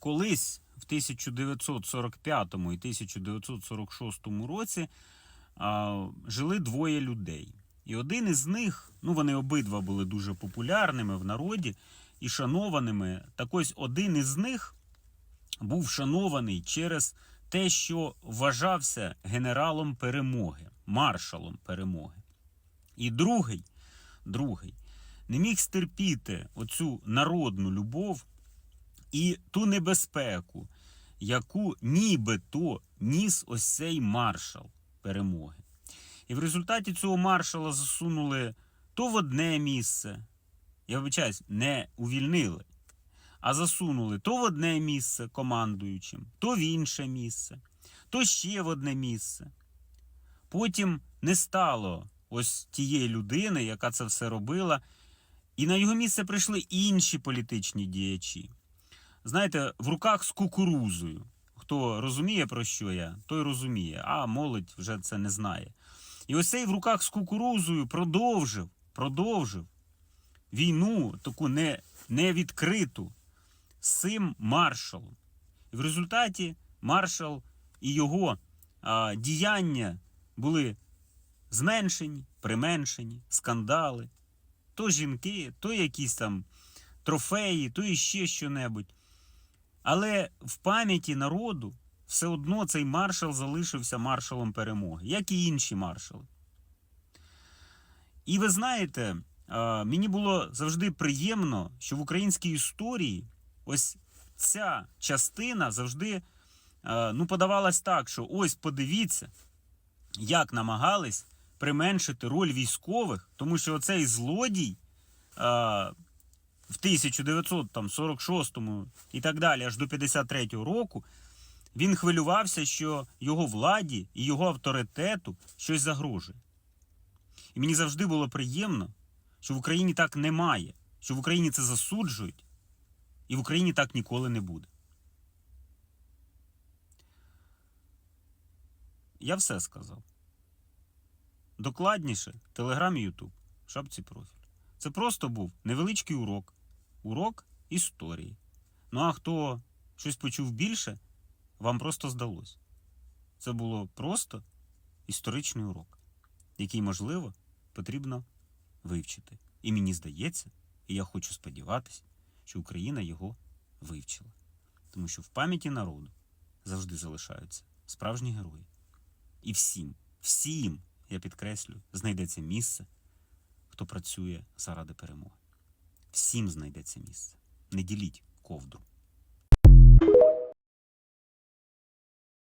колись в 1945 і 1946 році а, жили двоє людей. І один із них, ну вони обидва були дуже популярними в народі і шанованими. Так ось один із них був шанований через те, що вважався генералом перемоги, маршалом перемоги. І другий, другий не міг стерпіти оцю народну любов і ту небезпеку, яку нібито ніс ось цей маршал перемоги. І в результаті цього маршала засунули то в одне місце, я вибачаюсь, не увільнили, а засунули то в одне місце командуючим, то в інше місце, то ще в одне місце. Потім не стало ось тієї людини, яка це все робила, і на його місце прийшли інші політичні діячі. Знаєте, в руках з кукурузою. Хто розуміє, про що я, той розуміє, а молодь вже це не знає. І ось цей в руках з кукурузою продовжив, продовжив війну, таку не, невідкриту з цим маршалом. І в результаті маршал і його а, діяння були зменшені, применшені, скандали, то жінки, то якісь там трофеї, то іще що-небудь. Але в пам'яті народу все одно цей маршал залишився маршалом перемоги, як і інші маршали. І ви знаєте, мені було завжди приємно, що в українській історії ось ця частина завжди ну, подавалась так, що ось подивіться, як намагались применшити роль військових, тому що оцей злодій в 1946 і так далі, аж до 53 року, він хвилювався, що його владі і його авторитету щось загрожує. І мені завжди було приємно, що в Україні так немає, що в Україні це засуджують, і в Україні так ніколи не буде. Я все сказав. Докладніше, Телеграм і Ютуб, шапці профіль. Це просто був невеличкий урок. Урок історії. Ну а хто щось почув більше, вам просто здалось. Це було просто історичний урок, який, можливо, потрібно вивчити. І мені здається, і я хочу сподіватися, що Україна його вивчила. Тому що в пам'яті народу завжди залишаються справжні герої. І всім, всім, я підкреслю, знайдеться місце, хто працює заради перемоги. Всім знайдеться місце. Не діліть ковдру.